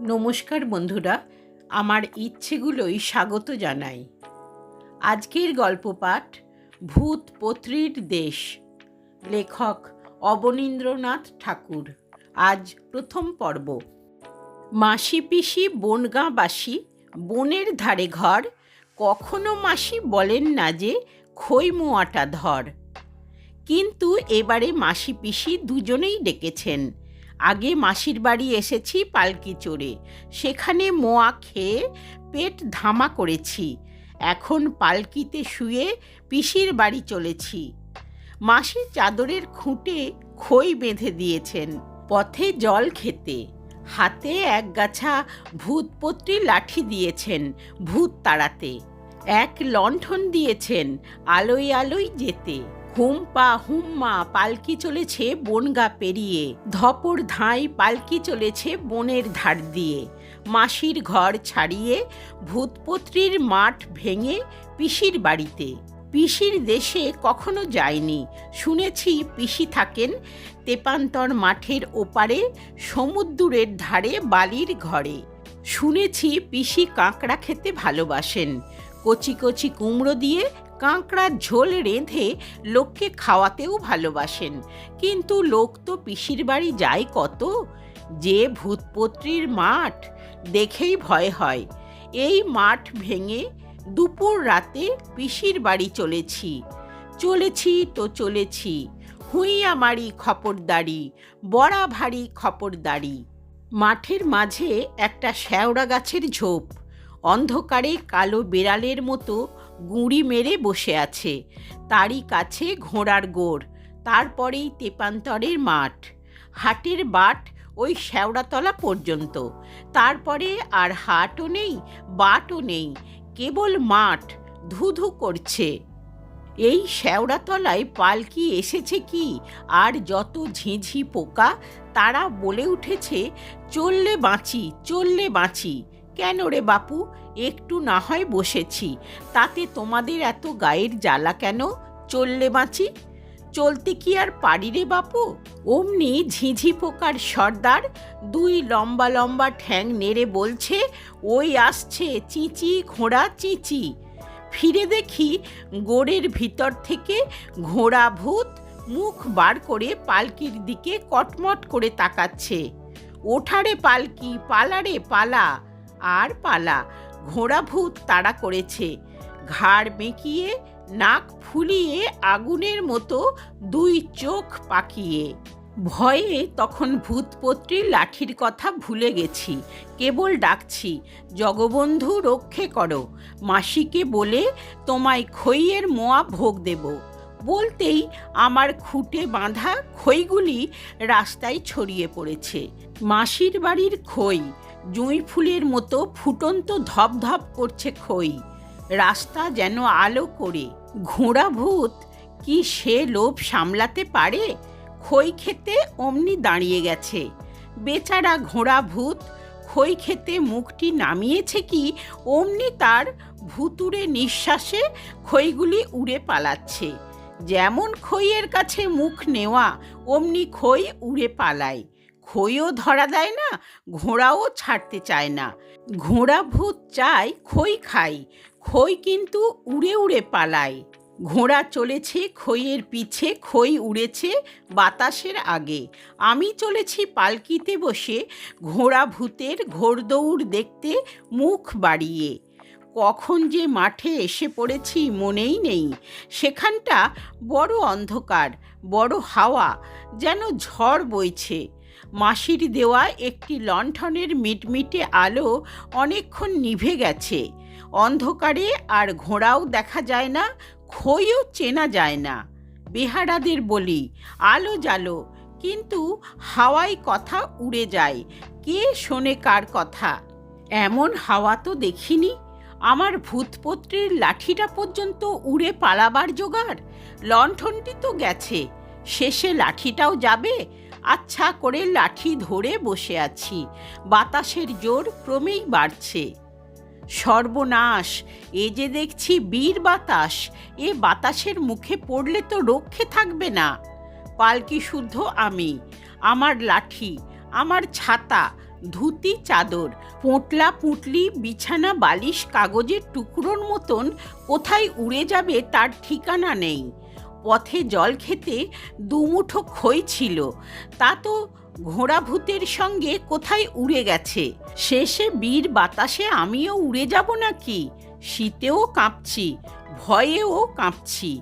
নমস্কার বন্ধুরা, আমার ইচ্ছেগুলোই স্বাগত জানাই। আজকের গল্প পাঠ ভূত পত্রীর দেশ। লেখক অবনীন্দ্রনাথ ঠাকুর। আজ প্রথম পর্ব। মাসি পিসি বনগাঁবাসী, বনের ধারে ঘর, কখনো মাসি বলেন না যে খই মোয়াটা ধর। কিন্তু এবারে মাসি পিসি দুজনেই ডেকেছেন। আগে মাসির বাড়ি এসেছি পালকি চড়ে। সেখানে মোয়া খেয়ে পেট ধামা করেছি। এখন পালকিতে শুয়ে পিসির বাড়ি চলেছি। মাসি চাদরের খুঁটে খই বেঁধে দিয়েছেন পথে জল খেতে। হাতে এক গাছা ভূতপত্রী লাঠি দিয়েছেন ভূত তাড়াতে। এক লণ্ঠন দিয়েছেন আলোয় আলোয় যেতে। হুম্পা হুম্মা পালকি চলেছে বনগা পেরিয়ে। ধপর ধাঁই পালকি চলেছে বনের ধার দিয়ে। মাসির ঘর ছাড়িয়ে ভূতপত্রীর মাঠ ভেঙে পিসির বাড়িতে। পিসির দেশে কখনো যায়নি। শুনেছি পিসি থাকেন তেপান্তর মাঠের ওপারে সমুদ্রের ধারে বালির ঘরে। শুনেছি পিসি কাঁকড়া খেতে ভালোবাসেন। কচি কচি কুমড়ো দিয়ে কাঁকড়ার ঝোল রেঁধে লোককে খাওয়াতেও ভালোবাসেন। কিন্তু লোক তো পিসির বাড়ি যায় কত? যে ভূতপত্রীর মাঠ দেখেই ভয় হয়। এই মাঠ ভেঙে দুপুর রাতে পিসির বাড়ি চলেছি। চলেছি তো চলেছি। হুইয়া মারি খপরদারি বড়া ভারী খপরদারি মাঠের মাঝে একটা শ্যাওড়া গাছের ঝোপ। অন্ধকারে কালো বেড়ালের মতো গুঁড়ি মেরে বসে আছে। তারই কাছে ঘোড়ার গোড়, তারপরেই তেপান্তরের মাঠ। হাটের বাট ওই শ্যাওড়াতলা পর্যন্ত। তারপরে আর হাটও নেই, বাটও নেই, কেবল মাঠ ধুধু করছে। এই শ্যাওড়াতলায় পালকি এসেছে কি, আর যত ঝিঝি পোকা, তারা বলে উঠেছে, চললে বাঁচি চললে বাঁচি। কেন রে বাপু? একটু না হয় বসেছি। তাতে তোমাদের এত গায়ের জ্বালা কেন? চললে বাঁচি? চলতে কি আর পারি রে বাপু? অমনি ঝিঝি পোকার সর্দার দুই লম্বা লম্বা ঠ্যাং নেড়ে বলছে, ওই আসছে, চিচি, ঘোড়া, চিচি। ফিরে দেখি গোড়ের ভিতর থেকে ঘোড়া ভূত মুখ বার করে পালকির দিকে কটমট করে তাকাচ্ছে। ওঠারে পালকি, পালারে পালা। আর পালা। ঘোড়া ভূত তাড়া করেছে। ঘাড় বেঁকিয়ে, নাক ফুলিয়ে, আগুনের মতো দুই চোখ পাকিয়ে। ভয়ে তখন ভূতপত্রীর লাঠির কথা ভুলে গেছি। কেবল ডাকছি, জগবন্ধু, রক্ষে করো। মাসিকে বলে তোমায় খইয়ের মোয়া ভোগ দেব। বলতেই আমার খুঁটে বাঁধা খইগুলি রাস্তায় ছড়িয়ে পড়েছে। মাসির বাড়ির খই জুঁই ফুলের মতো ফুটন্ত ধপধপ করছে খই। রাস্তা যেন আলো করে। ঘোড়া ভূত, কি সে লোভ সামলাতে পারে? খই খেতে অমনি দাঁড়িয়ে গেছে। বেচারা ঘোড়া ভূত, খই খেতে মুখটি নামিয়েছে কি? অমনি তার ভুতুরে নিঃশ্বাসে খইগুলি উড়ে পালাচ্ছে। যেমন খইয়ের কাছে মুখ নেওয়া, অমনি খই উড়ে পালায়। খইও ধরা দেয় না, ঘোড়াও ছাড়তে চায় না। ঘোড়া ভূত চায় খই খাই, খই কিন্তু উড়ে উড়ে পালায়। ঘোড়া চলেছে খইয়ের পিছে, খই উড়েছে বাতাসের আগে। আমি চলেছি পালকিতে বসে, ঘোড়া ভূতের ঘোড়দৌড় দেখতে মুখ বাড়িয়ে। কখন যে মাঠে এসে পড়েছি মনেই নেই। সেখানটা বড় অন্ধকার, বড় হাওয়া, যেন ঝড় বইছে। মাসির দেওয়া একটি লণ্ঠনের মিটমিটে আলো অনেকক্ষণ নিভে গেছে। অন্ধকারে আর ঘোড়াও দেখা যায় না, খইও চেনা যায় না। বেহারাদের বলি, আলো জালো কিন্তু হাওয়ায় কথা উড়ে যায়, কে শোনে কার কথা? এমন হাওয়া তো দেখিনি। আমার ভূতপত্রের লাঠিটা পর্যন্ত উড়ে পালাবার জোগাড়? লণ্ঠনটি তো গেছে, শেষে লাঠিটাও যাবে আচ্ছা করে লাঠি ধরে বসে আছি। বাতাসের জোর ক্রমেই বাড়ছে। সর্বনাশ, এ যে দেখছি বীর বাতাস, এ বাতাসের মুখে পড়লে তো রক্ষে থাকবে না। পালকি শুদ্ধ আমি, আমার লাঠি, আমার ছাতা, ধুতি চাদর, পোঁটলা পুঁটলি, বিছানা বালিশ, কাগজের টুকরোর মতন কোথায় উড়ে যাবে তার ঠিকানা নেই। পথে জল খেতে দুমুঠো খই ছিল। তা তো ঘোড়া ভূতের সঙ্গে কোথায় উড়ে গেছে? শেষে বীর বাতাসে আমিও উড়ে যাব নাকি? শীতেও কাঁপছি, ভয়েও কাঁপছি।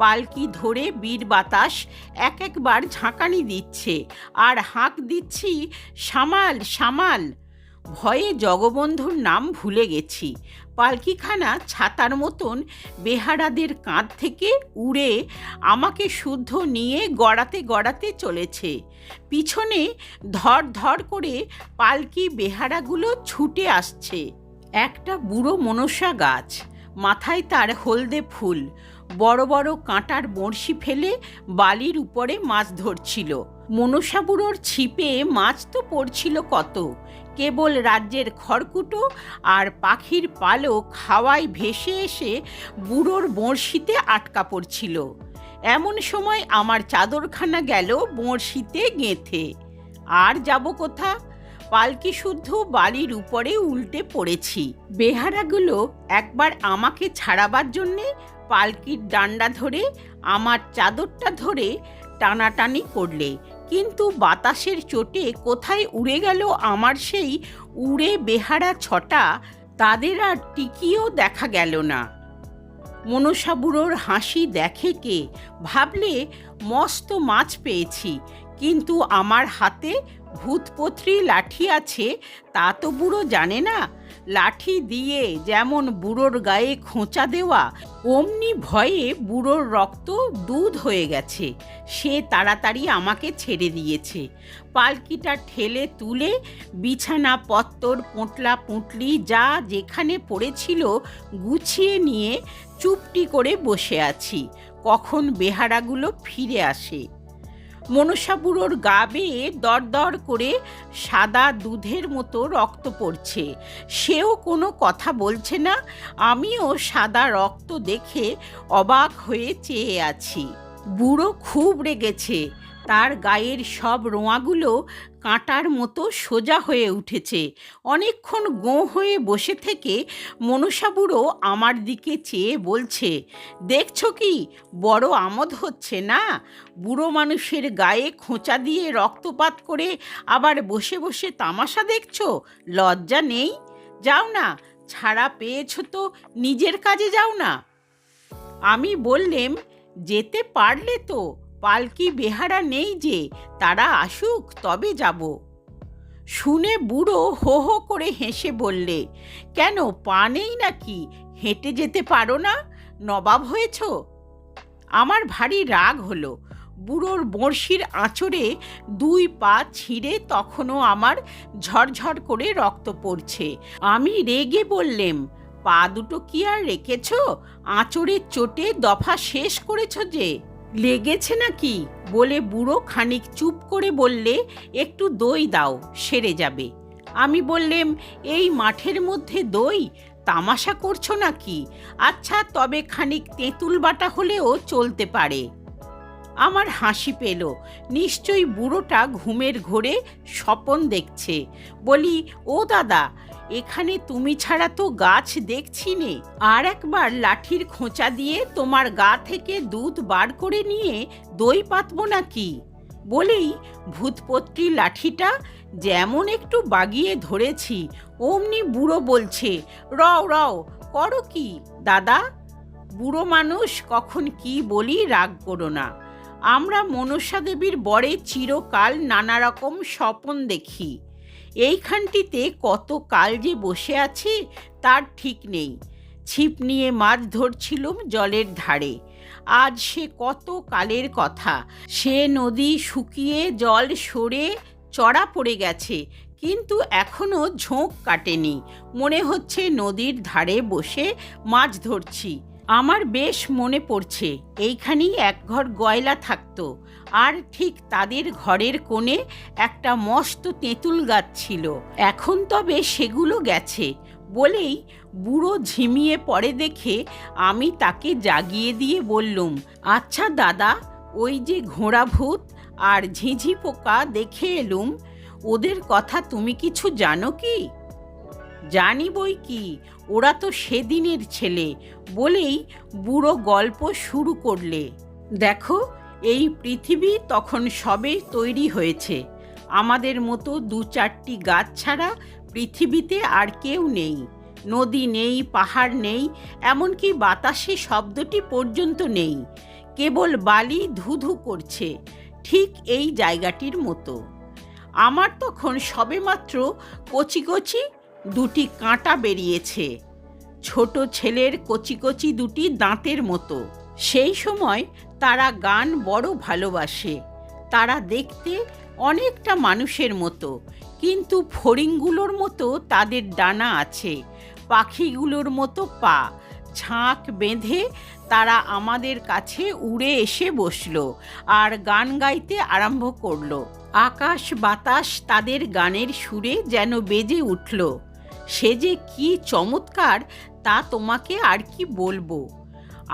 পালকি ধরে বীর বাতাস এক একবার ঝাঁকানি দিচ্ছে, আর হাঁক দিচ্ছি, সামাল সামাল। ভয়ে জগবন্ধুর নাম ভুলে গেছি। পালকিখানা ছাতার মতন বেহারাদের কাঁধ থেকে উড়ে আমাকে শুদ্ধ নিয়ে গড়াতে গড়াতে চলেছে। পিছনে ধর ধর করে পালকি বেহারাগুলো ছুটে আসছে। একটা বুড়ো মনসা গাছ, মাথায় তার হলদে ফুল, বড় বড় কাঁটার বড়শি ফেলে বালির উপরে মাছ ধরছিল। মনসা বুড়োর ছিপে মাছ তো পড়ছিল কত। কেবল রাজ্যের খড়কুটো আর পাখির পালক হাওয়ায় ভেসে এসে বুড়োর বড়শিতে আটকা পড়ছিল। এমন সময় আমার চাদরখানা গেল বড়শিতে গেঁথে। আর যাব কোথা? পালকি শুদ্ধ বালির উপরে উল্টে পড়েছি। বেহারাগুলো একবার আমাকে ছাড়াবার জন্যে পালকির ডান্ডা ধরে আমার চাদরটা ধরে টানাটানি করলে। কিন্তু বাতাসের চোটে কোথায় উড়ে গেল আমার সেই উড়ে বেহারা ছটা, তাদের আর টিকিও দেখা গেল না। মনসাবুরোর হাসি দেখে কে? ভাবলে মস্ত মাছ পেয়েছি। কিন্তু আমার হাতে ভূতপত্রী লাঠি আছে, তা তো বুড়ো জানে না। লাঠি দিয়ে যেমন বুড়োর গায়ে খোঁচা দেওয়া, অমনি ভয়ে বুড়োর রক্ত দুধ হয়ে গেছে। সে তাড়াতাড়ি আমাকে ছেড়ে দিয়েছে। পালকিটা ঠেলে তুলে বিছানা, পত্তর, পোঁটলা, পুঁটলি, যা যেখানে পড়েছিল গুছিয়ে নিয়ে চুপটি করে বসে আছি। কখন বেহারাগুলো ফিরে আসে। মনসা বুড়োর গা বেয়ে দরদর করে সাদা দুধের মতো রক্ত পড়ছে। সেও কোনো কথা বলছে না, আমিও সাদা রক্ত দেখে অবাক হয়ে চেয়ে আছি। বুড়ো খুব রেগেছে, তার গায়ের সব রোঁয়াগুলো কাঁটার মতো সোজা হয়ে উঠেছে। অনেকক্ষণ গো হয়ে বসে থেকে মনসা বুড়ো আমার দিকে চেয়ে বলছে, দেখছ কি, বড় আমোদ হচ্ছে না? বুড়ো মানুষের গায়ে খোঁচা দিয়ে রক্তপাত করে আবার বসে বসে তামাশা দেখছ? লজ্জা নেই? যাও না, ছাড়া পেয়েছ তো, নিজের কাজে যাও না। আমি বললেম, যেতে পারলে তো। পালকি বেহারা নেই যে, তারা আসুক, তবে যাব। শুনে বুড়ো হো হো করে হেসে বললে, কেন, পা নেই নাকি? হেঁটে যেতে পারো না? নবাব হয়েছ? আমার ভারী রাগ হলো। বুড়োর বড়শির আঁচড়ে দুই পা ছিঁড়ে তখনও আমার ঝরঝর করে রক্ত পড়ছে। আমি রেগে বললেম, পা দুটো কি আর রেখেছ? আঁচড়ের চোটে দফা শেষ করেছ যে? লেগেছে নাকি? বলে বুড়ো খানিক চুপ করে বললে, একটু দই দাও, সেরে যাবে। আমি বললেম, এই মাঠের মধ্যে দই? তামাশা করছ নাকি? আচ্ছা তবে খানিক তেঁতুল বাটা হলেও চলতে পারে। আমার হাসি পেল। নিশ্চয়ই বুড়োটা ঘুমের ঘোরে স্বপন দেখছে। বলি, ও দাদা, এখানে তুমি ছাড়া তো গাছ দেখছি নে আর একবার লাঠির খোঁচা দিয়ে তোমার গা থেকে দুধ বার করে নিয়ে দই পাতবো নাকি? বলেই ভূতপত্রী লাঠিটা যেমন একটু বাগিয়ে ধরেছি, অমনি বুড়ো বলছে, রও রও, করো কি, দাদা বুড়ো মানুষ কখন কি বলি রাগ করো না। আমরা মনসা দেবীর বরে চিরকাল নানা রকম স্বপন দেখি। এইখানটিতে কত কাল যে বসে আছি, তার ঠিক নেই। ছিপ নিয়ে মাছ ধরছিলুম জলের ধারে। আজ সে কত কালের কথা। সে নদী শুকিয়ে জল সরে চড়া পড়ে গেছে, কিন্তু এখনও ঝোঁক কাটেনি। মনে হচ্ছে নদীর ধারে বসে মাছ ধরছি। আমার বেশ মনে পড়ছে, এইখানেই এক ঘর গয়লা থাকতো, আর ঠিক তাদের ঘরের কোণে একটা মস্ত তেঁতুল গাছ ছিল। এখন তবে সেগুলো গেছে, বলেই বুড়ো ঝিমিয়ে পড়ে দেখে আমি তাকে জাগিয়ে দিয়ে বললুম আচ্ছা দাদা, ওই যে ঘোড়া ভূত আর ঝিঝি পোকা দেখে এলুম, ওদের কথা তুমি কিছু জানো কি? জানি বই কি, ওরা তো সেদিনের ছেলে বলেই বুড়ো গল্প শুরু করলে। দেখো, এই পৃথিবী তখন সবে তৈরি হয়েছে। আমাদের মতো দু চারটি গাছ ছাড়া পৃথিবীতে আর কেউ নেই। নদী নেই, পাহাড় নেই, এমনকি বাতাসে শব্দটি পর্যন্ত নেই। কেবল বালি ধুধু করছে, ঠিক এই জায়গাটির মতো। আমার তখন সবেমাত্র কচি কচি দুটি কাঁটা বেরিয়েছে। ছোট ছেলের কচি কচি দুটি দাঁতের মতো। সেই সময় তারা গান বড় ভালোবাসে। তারা দেখতে অনেকটা মানুষের মতো। কিন্তু ফড়িংগুলোর মতো তাদের ডানা আছে। পাখিগুলোর মতো পা। ঝাঁক বেঁধে তারা আমাদের কাছে উড়ে এসে বসল আর গান গাইতে আরম্ভ করল। আকাশ বাতাস তাদের গানের সুরে যেন বেজে উঠল। সে যে কি চমৎকার তা তোমাকে আর কি বলব।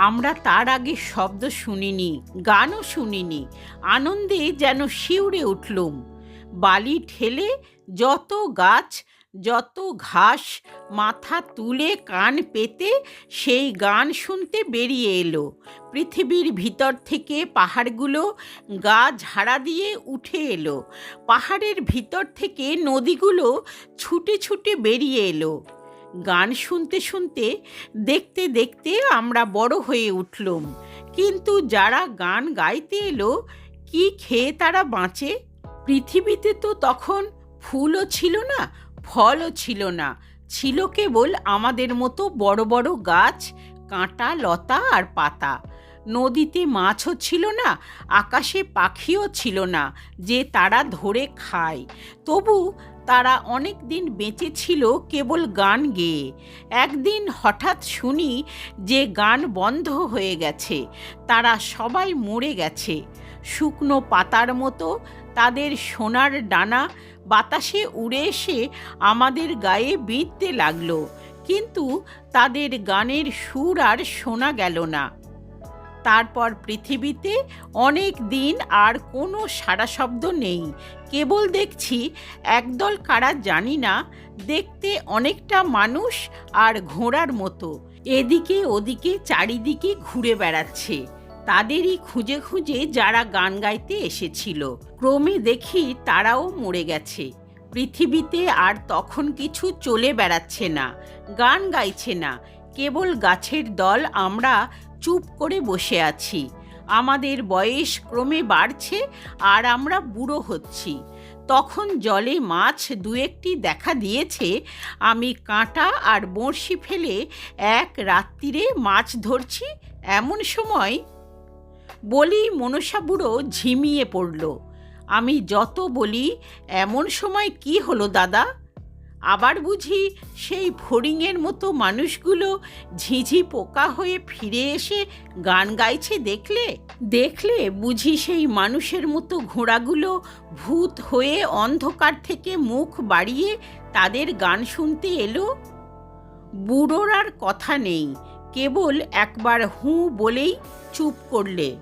আমরা তার আগে শব্দ শুনিনি, গানও শুনিনি, আনন্দে যেন শিউরে উঠলুম। বালি ঠেলে যত গাছ যত ঘাস মাথা তুলে কান পেতে সেই গান শুনতে বেরিয়ে এলো। পৃথিবীর ভিতর থেকে পাহাড়গুলো গা ঝাড়া দিয়ে উঠে এলো। পাহাড়ের ভিতর থেকে নদীগুলো ছুটে ছুটে বেরিয়ে এলো। গান শুনতে শুনতে, দেখতে দেখতে আমরা বড় হয়ে উঠলুম। কিন্তু যারা গান গাইতে এলো, কি খেয়ে তারা বাঁচে? পৃথিবীতে তো তখন ফুলও ছিল না ফলও ছিল না। ছিল কেবল আমাদের মতো বড় বড় গাছ, কাঁটা, লতা আর পাতা। নদীতে মাছও ছিল না, আকাশে পাখিও ছিল না, যে তারা ধরে খায়। তবু তারা অনেক দিন বেঁচে ছিল, কেবল গান গেয়ে। একদিন হঠাৎ শুনি যে গান বন্ধ হয়ে গেছে, তারা সবাই মরে গেছে। শুকনো পাতার মতো তাদের সোনার ডানা বাতাসে উড়ে এসে আমাদের গায়ে বিঁধতে লাগল। কিন্তু তাদের গানের সুর আর শোনা গেল না। তারপর পৃথিবীতে অনেক দিন আর কোনো সারা শব্দ নেই। কেবল দেখছি একদল কারা জানি না, দেখতে অনেকটা মানুষ আর ঘোড়ার মতো। এদিকে ওদিকে চারিদিকে ঘুরে বেড়াচ্ছে। তাদেরই খুঁজে খুঁজে যারা গান গাইতে এসেছিল। ক্রমে দেখি তারাও মরে গেছে। পৃথিবীতে আর তখন কিছু চলে বেড়াচ্ছে না, গান গাইছে না। কেবল গাছের দল আমরা চুপ করে বসে আছি। আমাদের বয়স ক্রমে বাড়ছে আর আমরা বুড়ো হচ্ছি। তখন জলে মাছ দু একটি দেখা দিয়েছে। আমি কাঁটা আর বড়শি ফেলে এক রাত্রিরে মাছ ধরছি। এমন সময় বলি মনসা বুড়ো ঝিমিয়ে পড়ল। আমি যত বলি, এমন সময় কি হলো দাদা? আবার বুঝি সেই ফড়িংয়ের মতো মানুষগুলো ঝিঝি পোকা হয়ে ফিরে এসে গান গাইছে দেখলে? দেখলে বুঝি সেই মানুষের মতো ঘোড়াগুলো ভূত হয়ে অন্ধকার থেকে মুখ বাড়িয়ে তাদের গান শুনতে এলো? বুড়োর আর কথা নেই, কেবল একবার হুঁ বলেই চুপ করলে।